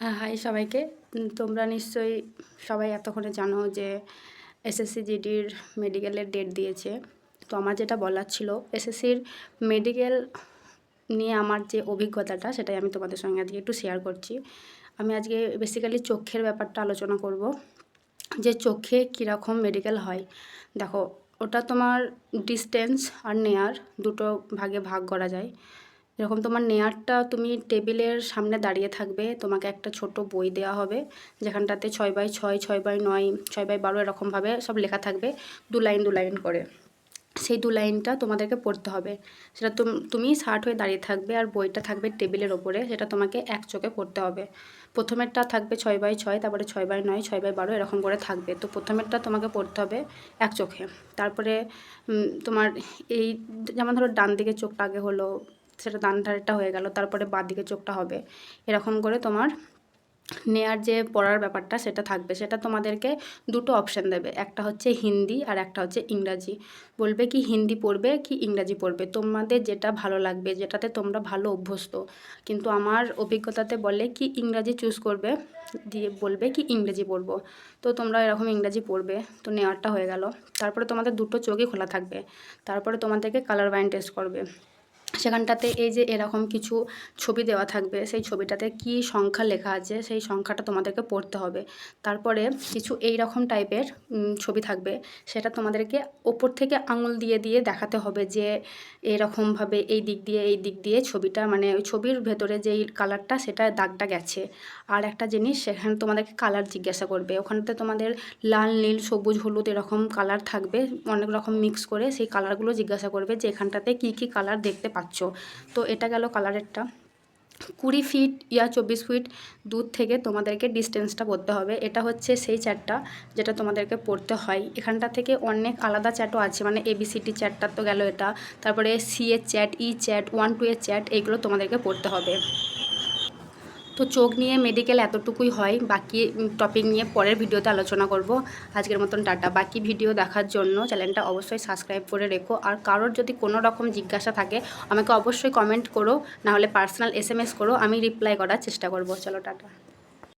হ্যাঁ হাই সবাইকে। তোমরা নিশ্চয়ই সবাই এতক্ষণে জানো যে এসএসসি জিডির মেডিকেলের ডেট দিয়েছে। তো আমার যেটা বলার ছিল এসএসসির মেডিকেল নিয়ে আমার যে অভিজ্ঞতাটা, সেটাই আমি তোমাদের সঙ্গে আজকে একটু শেয়ার করছি। আমি আজকে বেসিক্যালি চোখের ব্যাপারটা আলোচনা করব, যে চোখে কীরকম মেডিকেল হয়। দেখো, ওটা তোমার ডিস্টেন্স আর নেয়ার দুটো ভাগে ভাগ করা যায়। এরকম তোমার নেয়ারটা তুমি টেবিলের সামনে দাঁড়িয়ে থাকবে, তোমাকে একটা ছোট বই দেওয়া হবে, যেখানটাতে ছয় বাই ছয় ছয় বাই নয়, ছয় বাই বারো এরকমভাবে সব লেখা থাকবে দু লাইন দু লাইন করে। সেই দু লাইনটা তোমাদেরকে পড়তে হবে। সেটা তুম- তুমি শার্ট হয়ে দাঁড়িয়ে থাকবে আর বইটা থাকবে টেবিলের ওপরে, সেটা তোমাকে এক চোখে পড়তে হবে। প্রথমেরটা থাকবে ছয় বাই ছয়, তারপরে ছয় বাই নয়, ছয় বাই বারো এরকম করে থাকবে। তো প্রথমেরটা তোমাকে পড়তে হবে এক চোখে। তারপরে তোমার এই, যেমন ধরো ডান দিকে চোখটা আগে হলো সেটা ডান ধারেরটা হয়ে গেল, তারপরে বাঁ দিকে চোখটা হবে। এরকম করে তোমার নেয়ার যে পড়ার ব্যাপারটা সেটা থাকবে। সেটা তোমাদেরকে দুটো অপশান দেবে, একটা হচ্ছে হিন্দি আর একটা হচ্ছে ইংরাজি। বলবে কি হিন্দি পড়বে কি ইংরাজি পড়বে? তোমাদের যেটা ভালো লাগবে, যেটাতে তোমরা ভালো অভ্যস্ত। কিন্তু আমার অভিজ্ঞতাতে বলে কি ইংরাজি চুজ করবে, দিয়ে বলবে কি ইংরেজি পড়ব। তো তোমরা এরকম ইংরাজি পড়বে, তো নেওয়ারটা হয়ে গেল। তারপরে তোমাদের দুটো চোখই খোলা থাকবে। তারপরে তোমাদেরকে কালার বাইন টেস্ট করবে। সেখানটাতে এই যে এরকম কিছু ছবি দেওয়া থাকবে, সেই ছবিটাতে কি সংখ্যা লেখা আছে, সেই সংখ্যাটা তোমাদেরকে পড়তে হবে। তারপরে কিছু এই রকম টাইপের ছবি থাকবে, সেটা তোমাদেরকে ওপর থেকে আঙুল দিয়ে দিয়ে দেখাতে হবে যে এরকমভাবে এই দিক দিয়ে, এই দিক দিয়ে ছবিটা মানে ওই ছবির ভেতরে যেই কালারটা, সেটা দাগটা গেছে। আর একটা জিনিস, সেখানে তোমাদেরকে কালার জিজ্ঞাসা করবে। ওখানটাতে তোমাদের লাল, নীল, সবুজ, হলুদ এরকম কালার থাকবে, অনেক রকম মিক্স করে সেই কালারগুলো জিজ্ঞাসা করবে যে এখানটাতে কী কী কালার দেখতে পাচ্ছ। তো এটা গেল কালারেরটা। কুড়ি ফিট ইয়া চব্বিশ ফিট দূর থেকে তোমাদেরকে ডিস্টেন্সটা পড়তে হবে। এটা হচ্ছে সেই চ্যাটটা যেটা তোমাদেরকে পড়তে হয়। এখানটা থেকে অনেক আলাদা চ্যাটও আছে মানে এবিসিটি চ্যাটটা তো গেল এটা। তারপরে সি এর chat E chat one two এর চ্যাট, এইগুলো তোমাদেরকে পড়তে হবে। তো চোখ নিয়ে মেডিকেল এতটুকুই হয়, বাকি টপিক নিয়ে পরের ভিডিওতে আলোচনা করব। আজকের মতন টাটা। বাকি ভিডিও দেখার জন্য চ্যানেলটা অবশ্যই সাবস্ক্রাইব করে রেখো। আর কারোর যদি কোনো রকম জিজ্ঞাসা থাকে, আমাকে অবশ্যই কমেন্ট করো, নাহলে পার্সোনাল এস এম এস করো, আমি রিপ্লাই করার চেষ্টা করব। চলো, টাটা।